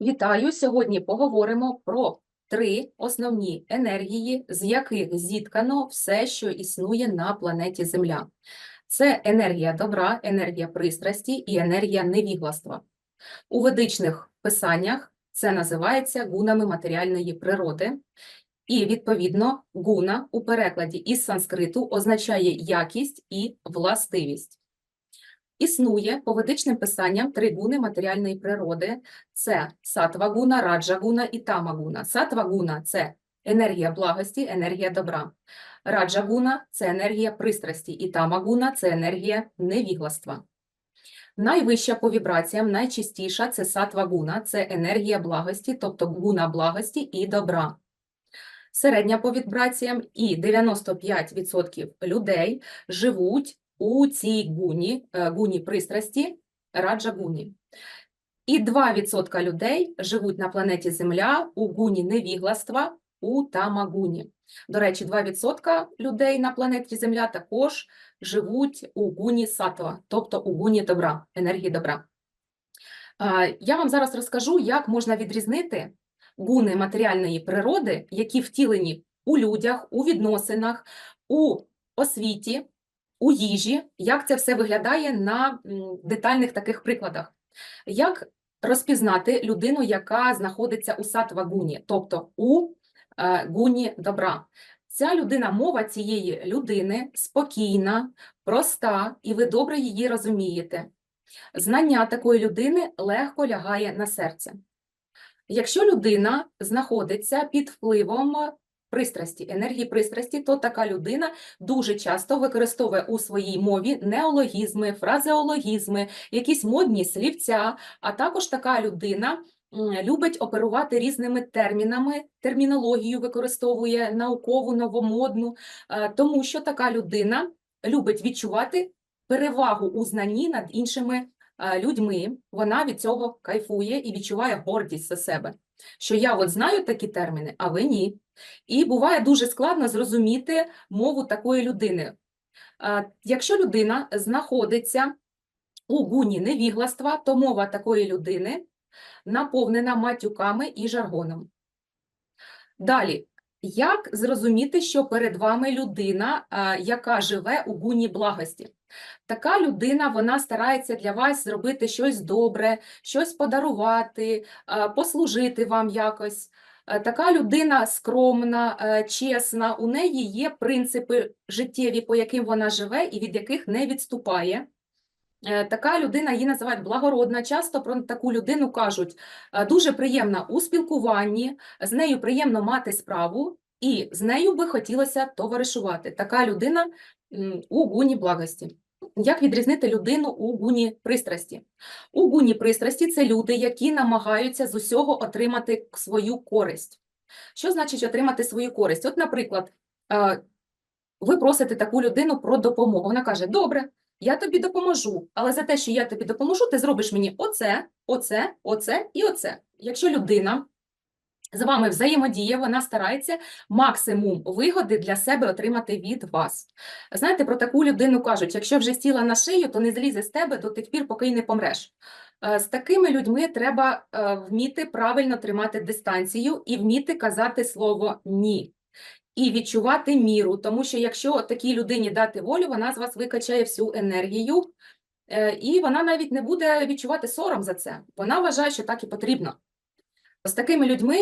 Вітаю! Сьогодні поговоримо про три основні енергії, з яких зіткано все, що існує на планеті Земля. Це енергія добра, енергія пристрасті і енергія невігластва. У ведичних писаннях це називається гунами матеріальної природи, і, відповідно, гуна у перекладі із санскриту означає якість і властивість. Існує по ведичним писанням три гуни матеріальної природи це сатвагуна, раджагуна і тамагуна. Сатвагуна – це енергія благості, енергія добра. Раджагуна – це енергія пристрасті, і тамагуна – це енергія невігластва. Найвища по вібраціям, найчистіша – це сатвагуна, це енергія благості, тобто гуна благості і добра. Середня по вібраціям і 95% людей живуть у цій гуні, е, гуні пристрасті, раджа-гуні. І 2% людей живуть на планеті Земля у гуні невігластва, у тамагуні. До речі, 2% людей на планеті Земля також живуть у гуні сатва, тобто у гуні добра, енергії добра. Я вам зараз розкажу, як можна відрізнити гуни матеріальної природи, які втілені у людях, у відносинах, у освіті, у їжі, як це все виглядає на детальних таких прикладах. Як розпізнати людину, яка знаходиться у сатва-гуні, тобто у е, гуні добра? Ця людина, мова цієї людини спокійна, проста, і ви добре її розумієте. Знання такої людини легко лягає на серце. Якщо людина знаходиться під впливом пристрасті, енергії пристрасті, то така людина дуже часто використовує у своїй мові неологізми, фразеологізми, якісь модні слівця, а також така людина любить оперувати різними термінами, термінологію використовує наукову, новомодну, тому що така людина любить відчувати перевагу у знанні над іншими людьми. Вона від цього кайфує і відчуває гордість за себе. Що я от знаю такі терміни, а ви ні. І буває дуже складно зрозуміти мову такої людини. Якщо людина знаходиться у гуні невігластва, то мова такої людини наповнена матюками і жаргоном. Далі, як зрозуміти, що перед вами людина, яка живе у гуні благості? Така людина вона старається для вас зробити щось добре, щось подарувати, послужити вам якось. Е, Така людина скромна, е, чесна, у неї є принципи життєві, по яким вона живе і від яких не відступає. Е, Така людина її називають благородна. Часто про таку людину кажуть е, дуже приємна у спілкуванні, з нею приємно мати справу, і з нею би хотілося товаришувати. Така людина у гуні благості. Як відрізнити людину у гуні пристрасті? У гуні пристрасті це люди, які намагаються з усього отримати свою користь. Що значить отримати свою користь? От, наприклад, е, ви просите таку людину про допомогу. Вона каже: Добре, я тобі допоможу, але за те, що я тобі допоможу, ти зробиш мені оце, оце, оце і оце. Якщо людина з вами взаємодіє, вона старається максимум вигоди для себе отримати від вас. Знаєте, про таку людину кажуть: якщо вже сіла на шию, то не злізе з тебе до тих пір, поки й не помреш. Е, З такими людьми треба е, вміти правильно тримати дистанцію і вміти казати слово ні. І відчувати міру, тому що якщо такій людині дати волю, вона з вас викачає всю енергію, е, і вона навіть не буде відчувати сором за це. Вона вважає, що так і потрібно. З такими людьми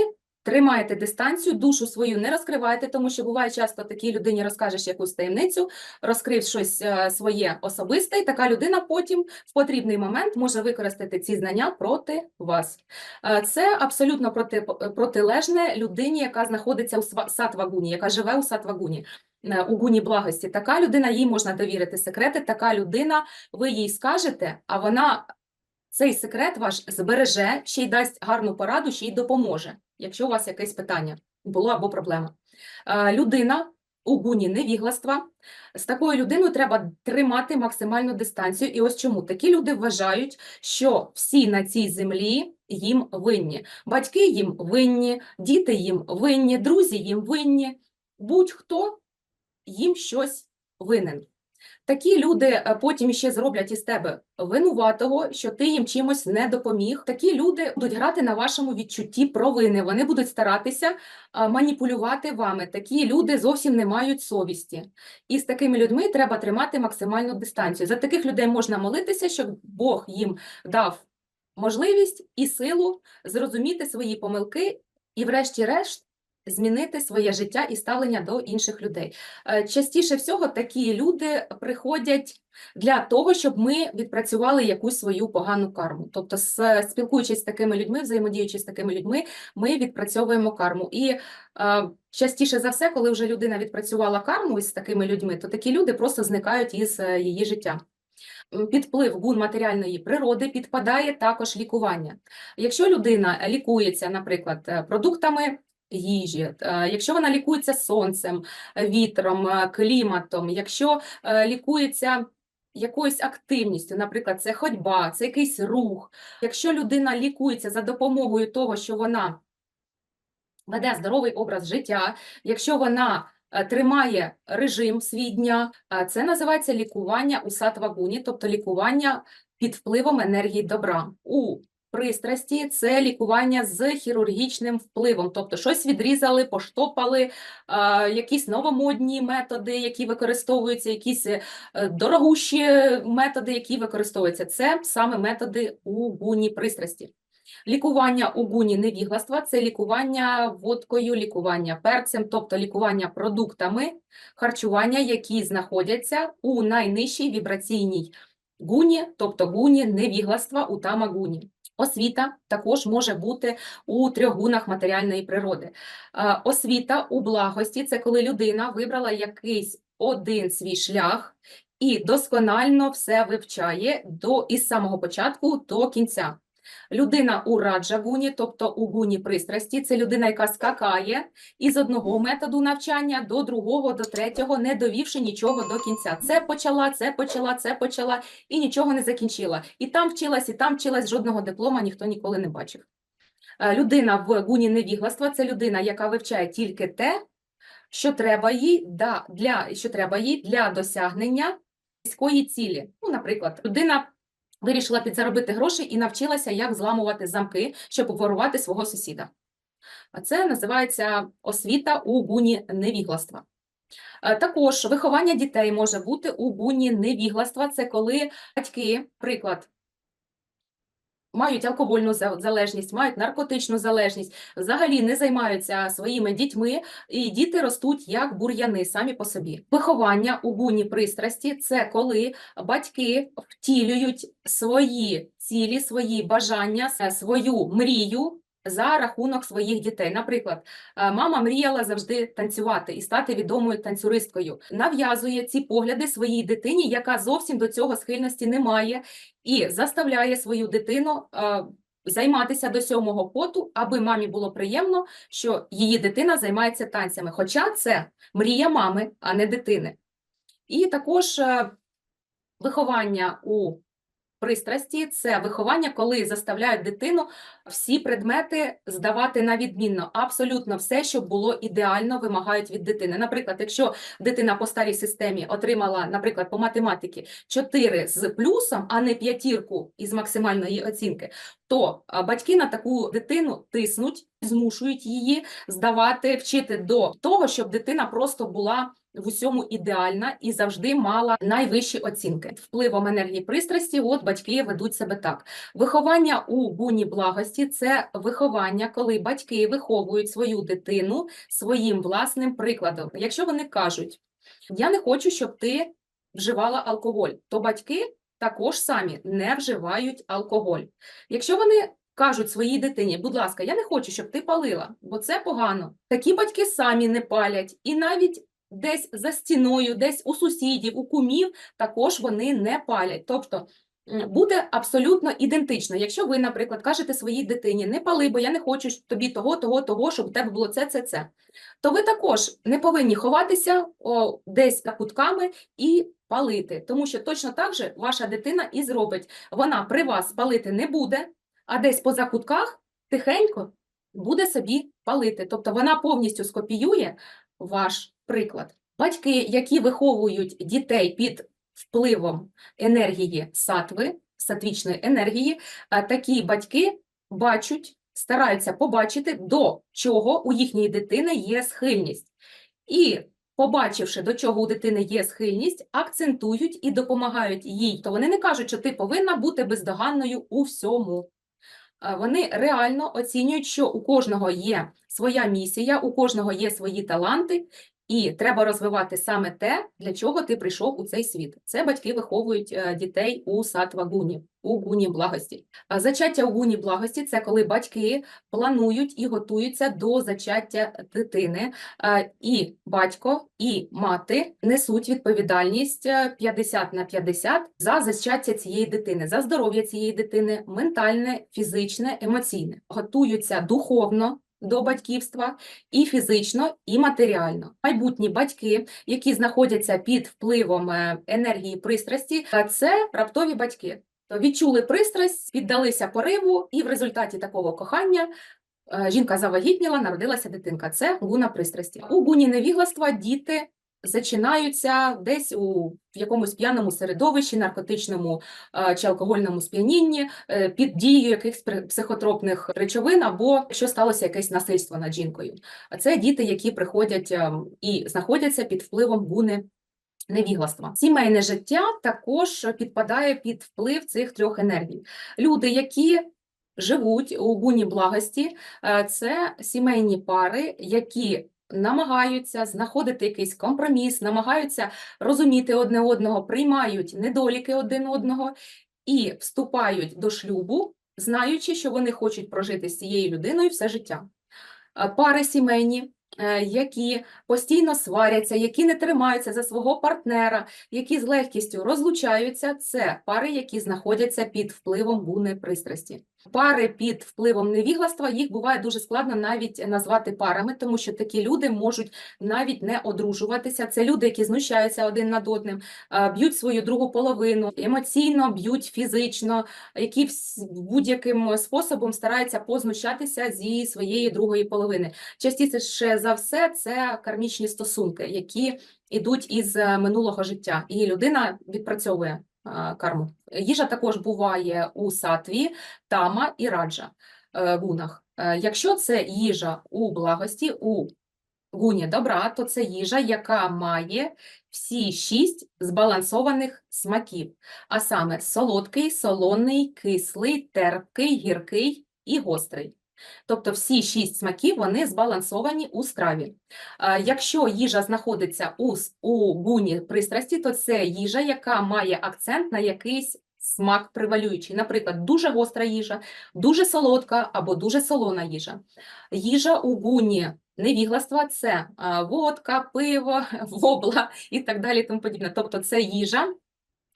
тримайте дистанцію, душу свою не розкривайте, тому що буває часто такій людині розкажеш якусь таємницю, розкрив щось е, своє особисте, і така людина потім в потрібний момент може використати ці знання проти вас. Е, Це абсолютно проти, протилежне людині, яка знаходиться у сатвагуні, яка живе у сатвагуні. е, У гуні благості. Така людина, їй можна довірити секрети, така людина, ви їй скажете, а вона цей секрет ваш збереже, ще й дасть гарну пораду, ще й допоможе, якщо у вас якесь питання було або проблема. Е, Людина у гуні невігластва, з такою людиною треба тримати максимальну дистанцію. І ось чому такі люди вважають, що всі на цій землі їм винні. Батьки їм винні, діти їм винні, друзі їм винні, будь-хто їм щось винен. Такі люди е, потім ще зроблять із тебе винуватого, що ти їм чимось не допоміг. Такі люди будуть грати на вашому відчутті провини. Вони будуть старатися маніпулювати вами. Такі люди зовсім не мають совісті. І з такими людьми треба тримати максимальну дистанцію. За таких людей можна молитися, щоб Бог їм дав можливість і силу зрозуміти свої помилки і, врешті-решт, змінити своє життя і ставлення до інших людей. Е, Частіше всього такі люди приходять для того, щоб ми відпрацювали якусь свою погану карму. Тобто, спілкуючись з такими людьми, взаємодіючи з такими людьми, ми відпрацьовуємо карму. І е, частіше за все, коли вже людина відпрацювала карму із такими людьми, то такі люди просто зникають із е, її життя. М, Під вплив гун матеріальної природи підпадає також лікування. Якщо людина лікується, наприклад, продуктами їжі, е, якщо вона лікується сонцем, вітром, е, кліматом, якщо е, лікується якоюсь активністю, наприклад, це ходьба, це якийсь рух, якщо людина лікується за допомогою того, що вона веде здоровий образ життя, якщо вона тримає режим свій дня, це називається лікування у сатвагуні, тобто лікування під впливом енергії добра. У пристрасті це лікування з хірургічним впливом, тобто щось відрізали, поштопали, е, якісь новомодні методи, які використовуються, якісь е, дорогущі методи, які використовуються. Це саме методи у гуні пристрасті. Лікування у гуні невігластва це лікування водкою, лікування перцем, тобто лікування продуктами харчування, які знаходяться у найнижчій вібраційній гуні, тобто гуні невігластва у тамагуні. Освіта також може бути у трьох гунах матеріальної природи. Е, Освіта у благості це коли людина вибрала якийсь один свій шлях і досконально все вивчає до із самого початку до кінця. Людина у раджагуні, тобто у гуні пристрасті, це людина, яка скакає із одного методу навчання до другого, до третього, не довівши нічого до кінця. Це почала, це почала, це почала і нічого не закінчила. І там вчилась, і там вчилась, жодного диплома ніхто ніколи не бачив. Е, Людина в гуні невігластва це людина, яка вивчає тільки те, що треба їй для, що треба їй для досягнення цілі. Ну, наприклад, людина вирішила підзаробити гроші і навчилася, як зламувати замки, щоб обворувати свого сусіда. Це називається освіта у гуні невігластва. Е, Також виховання дітей може бути у гуні невігластва. Це коли батьки, приклад, мають алкогольну залежність, мають наркотичну залежність, взагалі не займаються своїми дітьми, і діти ростуть як бур'яни самі по собі. Виховання у гуні пристрасті це коли батьки втілюють свої цілі, свої бажання, свою мрію. За рахунок своїх дітей. Наприклад, е, мама мріяла завжди танцювати і стати відомою танцюристкою. Нав'язує ці погляди своїй дитині, яка зовсім до цього схильності не має, і заставляє свою дитину е, займатися до сьомого поту, аби мамі було приємно, що її дитина займається танцями. Хоча це мрія мами, а не дитини. І також е, виховання у пристрасті це виховання, коли заставляють дитину всі предмети здавати на відмінно. Абсолютно все, щоб було ідеально, вимагають від дитини. Наприклад, якщо дитина по старій системі отримала, наприклад, по математики 4 з плюсом, а не п'ятірку із максимальної оцінки, то батьки на таку дитину тиснуть, змушують її здавати, вчити до того, щоб дитина просто була в усьому ідеальна і завжди мала найвищі оцінки. Впливом енергії пристрасті, от батьки ведуть себе так. Виховання у гуні благості це виховання, коли батьки виховують свою дитину своїм власним прикладом. Якщо вони кажуть, я не хочу, щоб ти вживала алкоголь, то батьки також самі не вживають алкоголь. Якщо вони кажуть своїй дитині, будь ласка, я не хочу, щоб ти палила, бо це погано. Такі батьки самі не палять, і навіть десь за стіною, десь у сусідів, у кумів також вони не палять. Тобто буде абсолютно ідентично. Якщо ви, наприклад, кажете своїй дитині, не пали, бо я не хочу тобі того, того, того, щоб у тебе було це, це, це, то ви також не повинні ховатися о, десь за кутками і палити, тому що точно так же ваша дитина і зробить. Вона при вас палити не буде, а десь по закутках тихенько буде собі палити. Тобто вона повністю скопіює ваш приклад. Батьки, які виховують дітей під впливом енергії сатви, сатвічної енергії, такі батьки бачать, стараються побачити, до чого у їхньої дитини є схильність. І, побачивши, до чого у дитини є схильність, акцентують і допомагають їй. То вони не кажуть, що ти повинна бути бездоганною у всьому. Вони реально оцінюють, що у кожного є своя місія, у кожного є свої таланти, і треба розвивати саме те, для чого ти прийшов у цей світ. Це батьки виховують е, дітей у сатва гуні, у гуні благості. Зачаття у гуні благості це коли батьки планують і готуються до зачаття дитини. Е, І батько, і мати несуть відповідальність е, 50 на 50 за зачаття цієї дитини, за здоров'я цієї дитини, ментальне, фізичне, емоційне. Готуються духовно до батьківства і фізично, і матеріально. Майбутні батьки, які знаходяться під впливом е, енергії пристрасті, це раптові батьки. Відчули пристрасть, піддалися пориву, і в результаті такого кохання е, жінка завагітніла, народилася дитинка. Це гуна пристрасті. У гуні невігластва діти зачинаються десь у якомусь п'яному середовищі, наркотичному е, чи алкогольному сп'янінні е, під дією якихось психотропних речовин, або що сталося якесь насильство над жінкою. Це діти, які приходять ем, і знаходяться під впливом гуни невігластва. Сімейне життя також підпадає під вплив цих трьох енергій. Люди, які живуть у гуні благості, е, це сімейні пари, які намагаються знаходити якийсь компроміс, намагаються розуміти одне одного, приймають недоліки один одного і вступають до шлюбу, знаючи, що вони хочуть прожити з цією людиною все життя. Е, Пари сімейні, е, які постійно сваряться, які не тримаються за свого партнера, які з легкістю розлучаються, це пари, які знаходяться під впливом гуни пристрасті. Пари під впливом невігластва їх буває дуже складно навіть назвати парами, тому що такі люди можуть навіть не одружуватися. Це люди, які знущаються один над одним, б'ють свою другу половину, емоційно б'ють фізично, які будь-яким способом стараються познущатися зі своєї другої половини. Частіше за все, це кармічні стосунки, які йдуть із е, минулого життя, і людина відпрацьовує карму. Їжа також буває у сатві, тама і раджа е, гунах. Е, Якщо це їжа у благості, у гуні добра, то це їжа, яка має всі шість збалансованих смаків, а саме солодкий, солоний, кислий, терпкий, гіркий і гострий. Тобто всі шість смаків вони збалансовані у страві. Якщо їжа знаходиться у, у гуні пристрасті, то це їжа, яка має акцент на якийсь смак превалюючий. Наприклад, дуже гостра їжа, дуже солодка або дуже солона їжа. Їжа у гуні невігластва – це водка, пиво, вобла і так далі. Тому подібне. Тобто це їжа,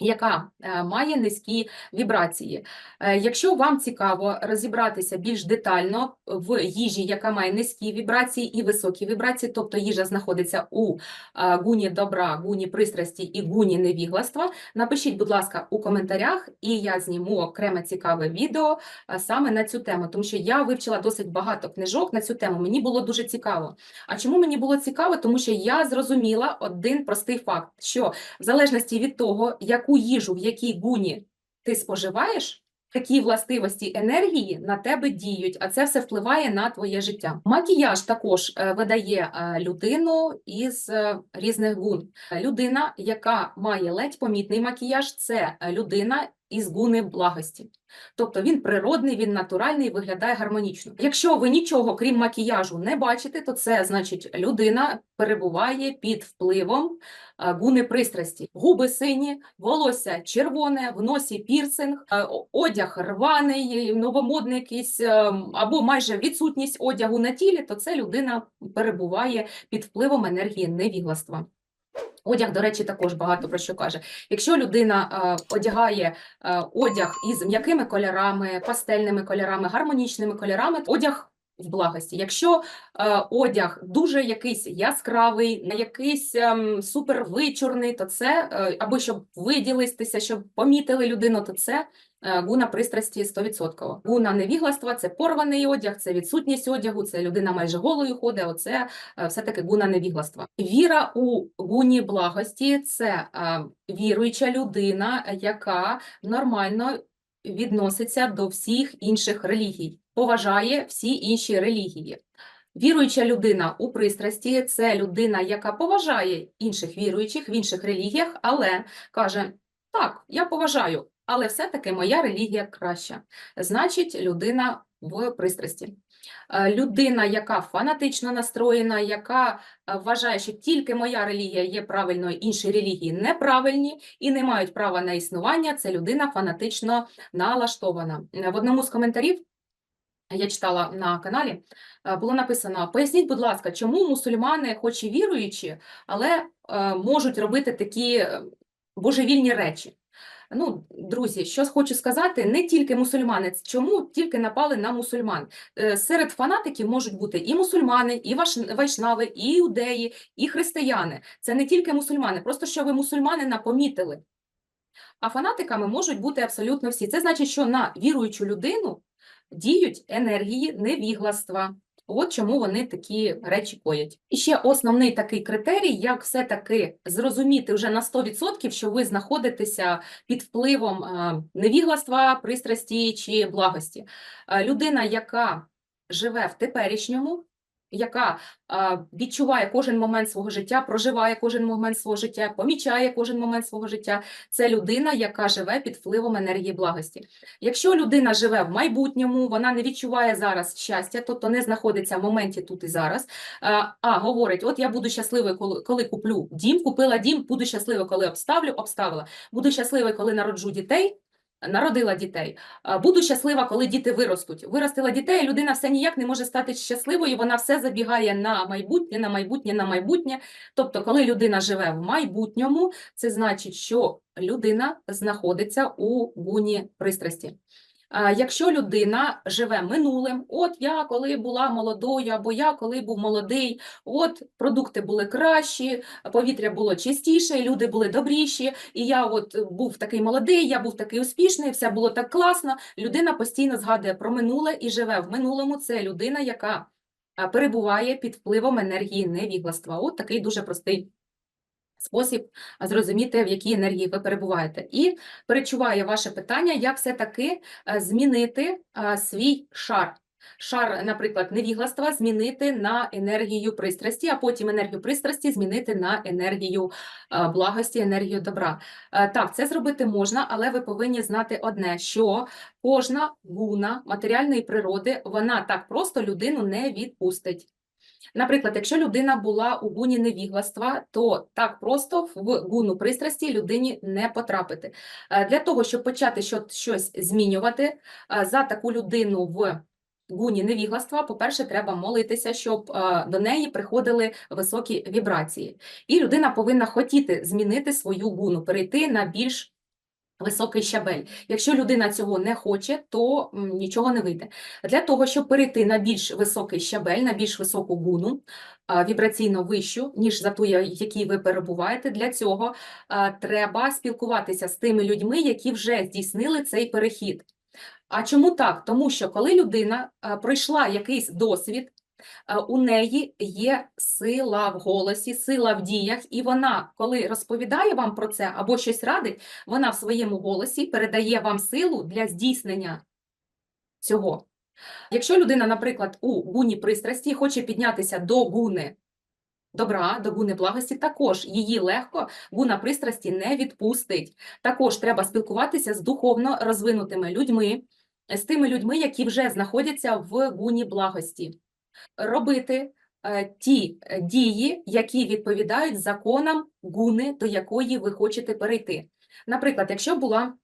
яка е, має низькі вібрації. Е, Якщо вам цікаво розібратися більш детально в їжі, яка має низькі вібрації і високі вібрації, тобто їжа знаходиться у е, гуні добра, гуні пристрасті і гуні невігластва, напишіть, будь ласка, у коментарях, і я зніму окреме цікаве відео саме на цю тему, тому що я вивчила досить багато книжок на цю тему. Мені було дуже цікаво. А чому мені було цікаво? Тому що я зрозуміла один простий факт, що в залежності від того, яку їжу в якій гуні ти споживаєш, які властивості енергії на тебе діють, а це все впливає на твоє життя. Макіяж також е, видає е, людину із е, різних гун. Людина, яка має ледь помітний макіяж, це людина із гуни благості. Тобто він природний, він натуральний, виглядає гармонічно. Якщо ви нічого крім макіяжу не бачите, то це значить людина перебуває під впливом гуни пристрасті. Губи сині, волосся червоне, в носі пірсинг, е, одяг рваний, новомодний якийсь е, або майже відсутність одягу на тілі, то це людина перебуває під впливом енергії невігластва. Одяг, до речі, також багато про що каже. Якщо людина е, одягає е, одяг із м'якими кольорами, пастельними кольорами, гармонічними кольорами, одяг в благості. Якщо е, одяг дуже якийсь яскравий, не якийсь ем, супервичорний, то це е, або щоб виділитися, щоб помітили людину, то це е, гуна пристрасті 100%. Гуна невігластва це порваний одяг, це відсутність одягу, це людина майже голою ходить. Оце е, все-таки гуна невігластва. Віра у гуні благості це е, віруюча людина, яка нормально відноситься до всіх інших релігій, поважає всі інші релігії. Віруюча людина у пристрасті це людина, яка поважає інших віруючих в інших релігіях, але каже: так, я поважаю, але все-таки моя релігія краща. Значить, людина в пристрасті. Е, Людина, яка фанатично настроєна, яка е, вважає, що тільки моя релігія є правильною, інші релігії неправильні і не мають права на існування, це людина фанатично налаштована. Е, В одному з коментарів я читала на каналі, е, було написано: поясніть, будь ласка, чому мусульмани, хоч і віруючі, але е, можуть робити такі е, божевільні речі. Ну, друзі, що хочу сказати, не тільки мусульмани, чому тільки напали на мусульман. Серед фанатиків можуть бути і мусульмани, і вайшнави, і іудеї, і християни. Це не тільки мусульмани, просто що ви мусульманина помітили. А фанатиками можуть бути абсолютно всі. Це значить, що на віруючу людину діють енергії невігластва. От чому вони такі речі коять. І ще основний такий критерій, як все-таки зрозуміти вже на 100%, що ви знаходитеся під впливом е, невігластва, пристрасті чи благості. Е, Людина, яка живе в теперішньому, яка відчуває кожен момент свого життя, проживає кожен момент свого життя, помічає кожен момент свого життя. Це людина, яка живе під впливом енергії благості. Якщо людина живе в майбутньому, вона не відчуває зараз щастя, тобто не знаходиться в моменті тут і зараз, а, а говорить: от я буду щасливий, коли, коли куплю дім, купила дім, буду щасливий, коли обставлю, обставила, буду щасливий, коли народжу дітей. Народила дітей. Буду щаслива, коли діти виростуть. Виростила дітей, людина все ніяк не може стати щасливою, вона все забігає на майбутнє, на майбутнє, на майбутнє. Тобто, коли людина живе в майбутньому, це значить, що людина знаходиться у гуні пристрасті. Якщо людина живе минулим, от я коли була молодою, або я коли був молодий, от продукти були кращі, повітря було чистіше, люди були добріші, і я от був такий молодий, я був такий успішний, все було так класно. Людина постійно згадує про минуле і живе в минулому. Це людина, яка перебуває під впливом енергії невігластва. От такий дуже простий спосіб зрозуміти, в якій енергії ви перебуваєте. І перечуває ваше питання, як все-таки е, змінити свій шар. Шар, наприклад, невігластва змінити на енергію пристрасті, а потім енергію пристрасті змінити на енергію благості, енергію добра. Е, Так, це зробити можна, але ви повинні знати одне, що кожна гуна матеріальної природи, вона так просто людину не відпустить. Наприклад, якщо людина була у гуні невігластва, то так просто в гуну пристрасті людині не потрапити. Е, Для того, щоб почати щось змінювати, е, за таку людину в гуні невігластва, по-перше, треба молитися, щоб е, до неї приходили високі вібрації. І людина повинна хотіти змінити свою гуну, перейти на більш високий щабель. Якщо людина цього не хоче, то нічого не вийде. Для того, щоб перейти на більш високий щабель, на більш високу гуну, вібраційно вищу, ніж за ту, якій ви перебуваєте, для цього треба спілкуватися з тими людьми, які вже здійснили цей перехід. А чому так? Тому що коли людина пройшла якийсь досвід, у неї є сила в голосі, сила в діях, і вона, коли розповідає вам про це або щось радить, вона в своєму голосі передає вам силу для здійснення цього. Якщо людина, наприклад, у гуні пристрасті хоче піднятися до гуни добра, до гуни благості, також її легко гуна пристрасті не відпустить. Також треба спілкуватися з духовно розвинутими людьми, з тими людьми, які вже знаходяться в гуні благості. Робити е, ті е, дії, які відповідають законам гуни, до якої ви хочете перейти. Наприклад, якщо була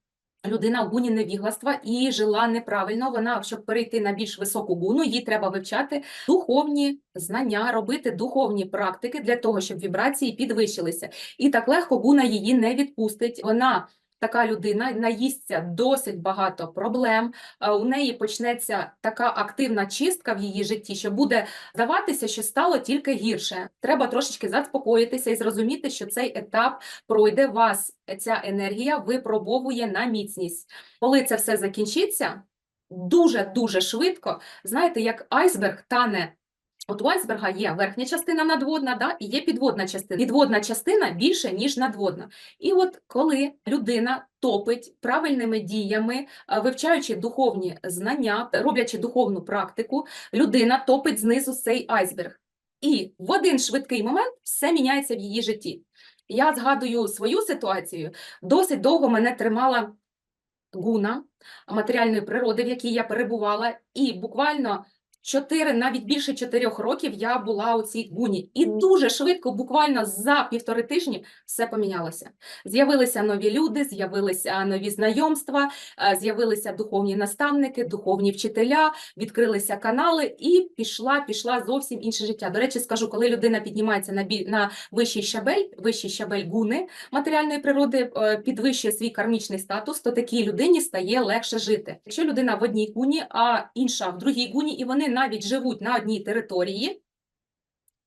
людина в гуні невігластва і жила неправильно, вона, щоб перейти на більш високу гуну, їй треба вивчати духовні знання, робити духовні практики для того, щоб вібрації підвищилися. І так легко гуна її не відпустить. Вона така людина наїсться досить багато проблем, е, у неї почнеться така активна чистка в її житті, що буде здаватися, що стало тільки гірше. Треба трошечки заспокоїтися і зрозуміти, що цей етап пройде вас. Ця енергія випробовує на міцність. Коли це все закінчиться, дуже дуже швидко, знаєте, як айсберг тане. От у айсберга є верхня частина надводна, да, і є підводна частина. Підводна частина більше, ніж надводна. І от коли людина топить правильними діями, вивчаючи духовні знання, роблячи духовну практику, людина топить знизу цей айсберг. І в один швидкий момент все міняється в її житті. Я згадую свою ситуацію. Досить довго мене тримала гуна матеріальної природи, в якій я перебувала, і буквально чотири, навіть більше чотирьох років я була у цій гуні. І дуже швидко, буквально за півтори тижні, все помінялося. З'явилися нові люди, з'явилися нові знайомства, е, з'явилися духовні наставники, духовні вчителя, відкрилися канали, і пішла, пішла зовсім інше життя. До речі, скажу, коли людина піднімається на бі на вищий щабель, вищий щабель гуни матеріальної природи, е, підвищує свій кармічний статус, то такій людині стає легше жити. Якщо людина в одній гуні, а інша в другій гуні, і вони навіть живуть на одній території.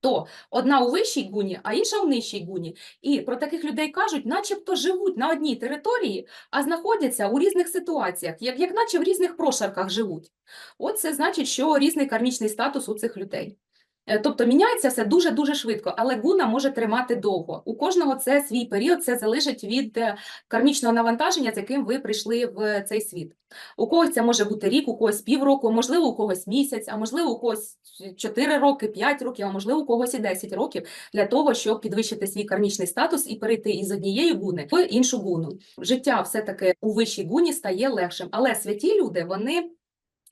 То одна у вищій гуні, а інша в нижчій гуні. І про таких людей кажуть, начебто живуть на одній території, а знаходяться у різних ситуаціях, як, як наче в різних прошарках живуть. От це значить, що різний кармічний статус у цих людей. Е, Тобто міняється все дуже-дуже швидко, але гуна може тримати довго. У кожного це свій період, це залежить від е, кармічного навантаження, з яким ви прийшли в цей світ. У когось це може бути рік, у когось півроку, можливо, у когось місяць, а можливо, у когось 4 роки, 5 років, а можливо, у когось і 10 років для того, щоб підвищити свій кармічний статус і перейти із однієї гуни в іншу гуну. Життя все-таки у вищій гуні стає легшим, але святі люди, вони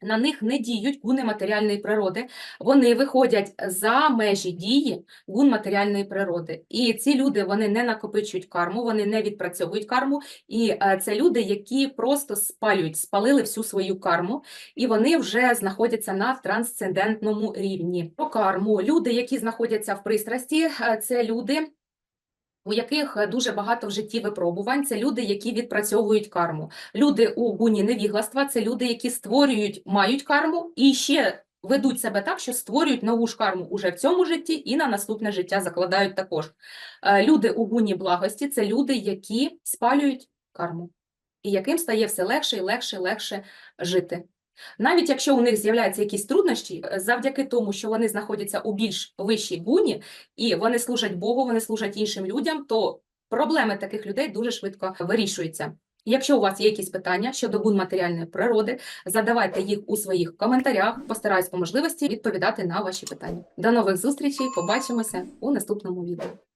на них не діють гуни матеріальної природи, вони виходять за межі дії гун матеріальної природи. І ці люди вони не накопичують карму, вони не відпрацьовують карму. І е, це люди, які просто спалюють, спалили всю свою карму, і вони вже знаходяться на трансцендентному рівні. Про карму люди, які знаходяться в пристрасті, е, це люди. У яких е, дуже багато в житті випробувань, це люди, які відпрацьовують карму. Люди у гуні невігластва це люди, які створюють, мають карму і ще ведуть себе так, що створюють нову ж карму уже в цьому житті і на наступне життя закладають також. Е, Люди у гуні благості це люди, які спалюють карму, і яким стає все легше і легше і легше жити. Навіть якщо у них з'являються якісь труднощі, е, завдяки тому, що вони знаходяться у більш вищій гуні, і вони служать Богу, вони служать іншим людям, то проблеми таких людей дуже швидко вирішуються. Якщо у вас є якісь питання щодо гун матеріальної природи, задавайте їх у своїх коментарях. Постараюсь по можливості відповідати на ваші питання. До нових зустрічей. Побачимося у наступному відео.